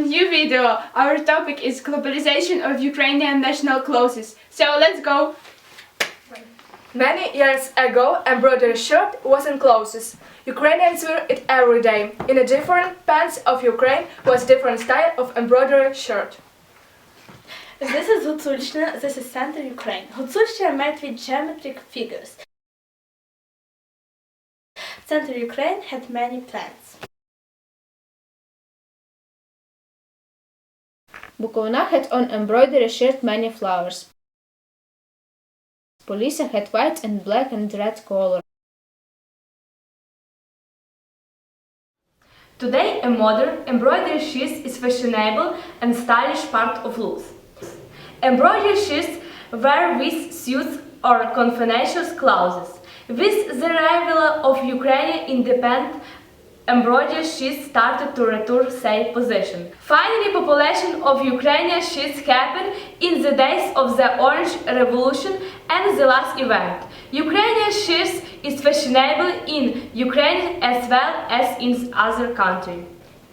video. Our topic is globalization of Ukrainian national clothes. So let's go. Many years ago, embroidery shirt wasn't clothes. Ukrainians wear it every day. In a different pants of Ukraine was different style of embroidery shirt. This is Gutsulchna, this is Central Ukraine. Gutsulchna are made with geometric figures. Central Ukraine had many plants. Bukovina had on embroidery shirt many flowers. Polisa had white and black and red color. Today, a modern embroidery sheath is fashionable and stylish part of look. Embroidery shirts wear with suits or confidential clothes. With the arrival of Ukrainian independence, embroidery sheaths started to return safe position. Finally, population of Ukrainian sheaths happened in the days of the Orange Revolution and the last event. Ukrainian sheaths is fashionable in Ukraine as well as in other countries.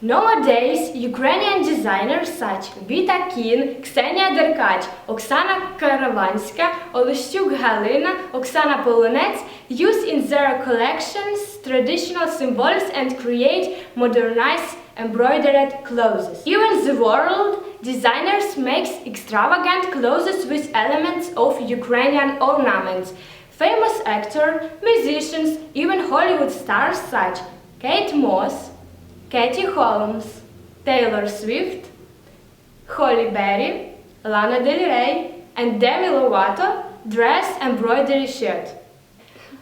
Nowadays, Ukrainian designers such Vita Kin, Ksenia Derkach, Oksana Karavanska, Oleszczuk Galina, Oksana Polonets use in their collections traditional symbols and create modernized embroidered clothes. Even the world designers makes extravagant clothes with elements of Ukrainian ornaments. Famous actors, musicians, even Hollywood stars such Kate Moss, Katie Holmes, Taylor Swift, Holly Berry, Lana Del Rey, and Demi Lovato dress embroidery shirt.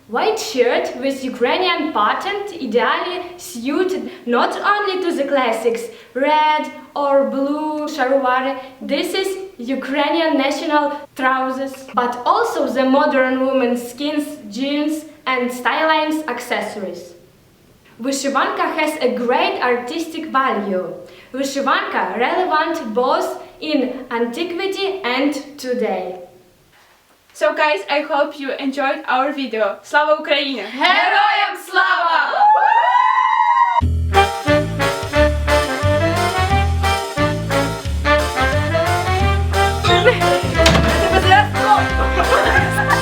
White shirt with Ukrainian pattern ideally suited not only to the classics red or blue sharwari, this is Ukrainian national trousers, but also the modern women's skins, jeans and stylized accessories. Вишиванка has a great artistic value. Вишиванка relevant both in antiquity and today. So guys, I hope you enjoyed our video. Slava Ukraini! Героям slava! Тебе